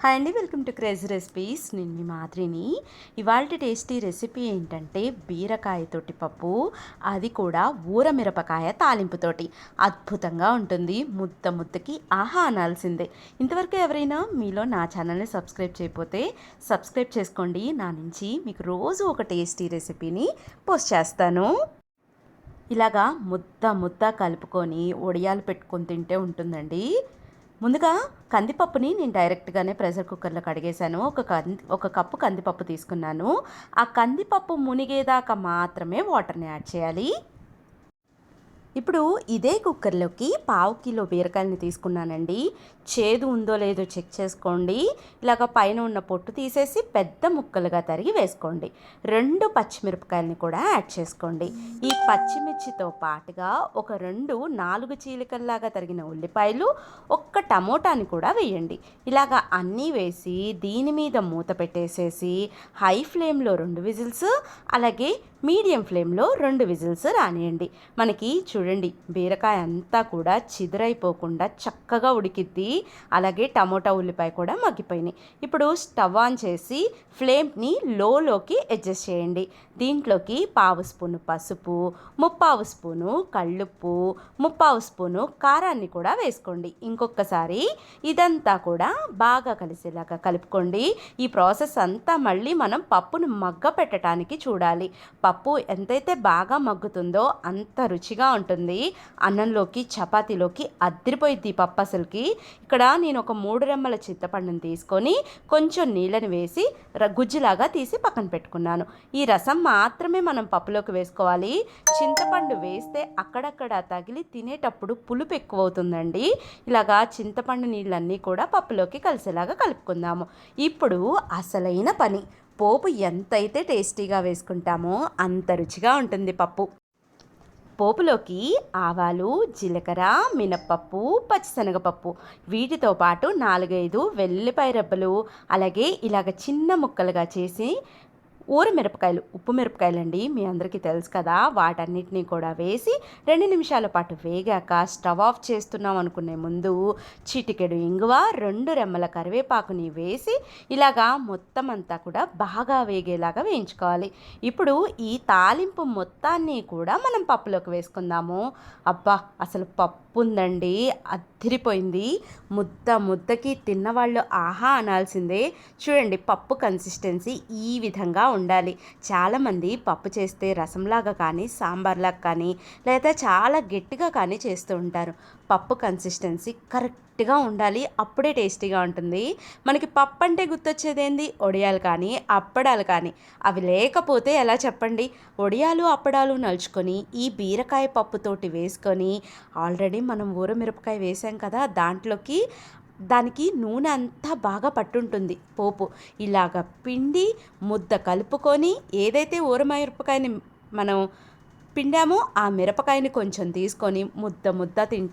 Hi అండి welcome to crazy recipes. నేను మీ మాదిరిని ఇవాళ టేస్టీ రెసిపీ ఏంటంటే బీరకాయతోటి పప్పు అది కూడా ఊర మిరపకాయ తాలింపుతోటి అద్భుతంగా ఉంటుంది. ముద్ద ముద్దకి ఆహా అనాల్సిందే. ఇంతవరకు ఎవరైనా మీలో నా ఛానల్ని సబ్స్క్రైబ్ చేయకపోతే సబ్స్క్రైబ్ చేసుకోండి. నా నుంచి మీకు రోజు ఒక టేస్టీ రెసిపీని పోస్ట్ చేస్తాను. ఇలాగా ముద్ద ముద్ద కలుపుకొని ఒడియాలు పెట్టుకొని తింటే ఉంటుందండి. ముందుగా కందిపప్పుని నేను డైరెక్ట్గానే ప్రెషర్ కుక్కర్లో కడిగేశాను. ఒక కంది ఒక కప్పు కందిపప్పు తీసుకున్నాను. ఆ కందిపప్పు మునిగేదాకా మాత్రమే వాటర్ని యాడ్ చేయాలి. ఇప్పుడు ఇదే కుక్కర్లోకి పావు కిలో బీరకాయలని తీసుకున్నానండి. చేదు ఉందో లేదో చెక్ చేసుకోండి. ఇలాగ పైన ఉన్న పొట్టు తీసేసి పెద్ద ముక్కలుగా తరిగి వేసుకోండి. రెండు పచ్చిమిరపకాయలని కూడా యాడ్ చేసుకోండి. ఈ పచ్చిమిర్చితో పాటుగా ఒక రెండు నాలుగు చీలికల్లాగా తరిగిన ఉల్లిపాయలు ఒక్క టమోటాని కూడా వేయండి. ఇలాగ అన్నీ వేసి దీని మీద మూత పెట్టేసేసి హై ఫ్లేమ్లో రెండు విజిల్స్ అలాగే మీడియం ఫ్లేమ్లో రెండు విజిల్స్ రానియండి. మనకి చూడండి బీరకాయ అంతా కూడా చిదరైపోకుండా చక్కగా ఉడికిద్ది. అలాగే టమోటా ఉల్లిపాయ కూడా మగ్గిపోయినాయి. ఇప్పుడు స్టవ్ ఆన్ చేసి ఫ్లేమ్ని లోలోకి అడ్జస్ట్ చేయండి. దీంట్లోకి పావు స్పూను పసుపు ముప్పావు స్పూను కళ్ళుప్పు ముప్పావు స్పూను కారాన్ని కూడా వేసుకోండి. ఇంకొకసారి ఇదంతా కూడా బాగా కలిసేలాగా కలుపుకోండి. ఈ ప్రాసెస్ అంతా మళ్ళీ మనం పప్పును మగ్గ పెట్టడానికి చూడాలి. పప్పు ఎంతైతే బాగా మగ్గుతుందో అంత రుచిగా ఉంటుంది. అన్నంలోకి చపాతీలోకి అద్దరిపోయింది పప్పు అసలుకి. ఇక్కడ నేను ఒక మూడు రెమ్మల చింతపండుని తీసుకొని కొంచెం నీళ్ళని వేసి గుజ్జులాగా తీసి పక్కన పెట్టుకున్నాను. ఈ రసం మాత్రమే మనం పప్పులోకి వేసుకోవాలి. చింతపండు వేస్తే అక్కడక్కడ తగిలి తినేటప్పుడు పులుపు ఎక్కువ అవుతుందండి ఇలాగా చింతపండు నీళ్ళన్నీ కూడా పప్పులోకి కలిసేలాగా కలుపుకుందాము. ఇప్పుడు అసలైన పని. పోపు ఎంతైతే టేస్టీగా వేసుకుంటామో అంత రుచిగా ఉంటుంది పప్పు. పోపులోకి ఆవాలు జీలకర్ర మినప్పప్పు పచ్చిశనగపప్పు వీటితో పాటు నాలుగైదు వెల్లిపాయ రెబ్బలు అలాగే ఇలాగ చిన్న ముక్కలుగా చేసి ఊర మిరపకాయలు ఉప్పు మిరపకాయలు అండి మీ అందరికీ తెలుసు కదా. వాటన్నిటినీ కూడా వేసి రెండు నిమిషాల పాటు వేగాక స్టవ్ ఆఫ్ చేస్తున్నాం అనుకునే ముందు చిటికెడు ఇంగువ రెండు రెమ్మల కరివేపాకుని వేసి ఇలాగా మొత్తం అంతా కూడా బాగా వేగేలాగా వేయించుకోవాలి. ఇప్పుడు ఈ తాలింపు మొత్తాన్ని కూడా మనం పప్పులోకి వేసుకుందాము. అబ్బా అసలు పప్పు ఉందండి అద్దిరిపోయింది ముద్ద ముద్దకి తిన్నవాళ్ళు ఆహా అనాల్సిందే. చూడండి పప్పు కన్సిస్టెన్సీ ఈ విధంగా ఉండాలి. చాలామంది పప్పు చేస్తే రసంలాగా కానీ సాంబార్లాగా కానీ లేదా చాలా గట్టిగా కానీ చేస్తూ ఉంటారు. పప్పు కన్సిస్టెన్సీ కరెక్ట్గా ఉండాలి అప్పుడే టేస్టీగా ఉంటుంది. మనకి పప్పు అంటే గుర్తొచ్చేది ఏంది ఒడియాలు కానీ అప్పడాలు కానీ. అవి లేకపోతే ఎలా చెప్పండి? ఒడియాలు అప్పడాలు నలుచుకొని ఈ బీరకాయ పప్పుతోటి వేసుకొని ఆల్రెడీ మనం ఊర మిరపకాయ చేసాం కదా దాంట్లోకి దానికి నూనె అంతా బాగా పట్టుంటుంది పోపు. ఇలాగ పిండి ముద్ద కలుపుకొని ఏదైతే ఊరమిరపకాయని మనం పిండామో ఆ మిరపకాయని కొంచెం తీసుకొని ముద్ద ముద్ద తింటే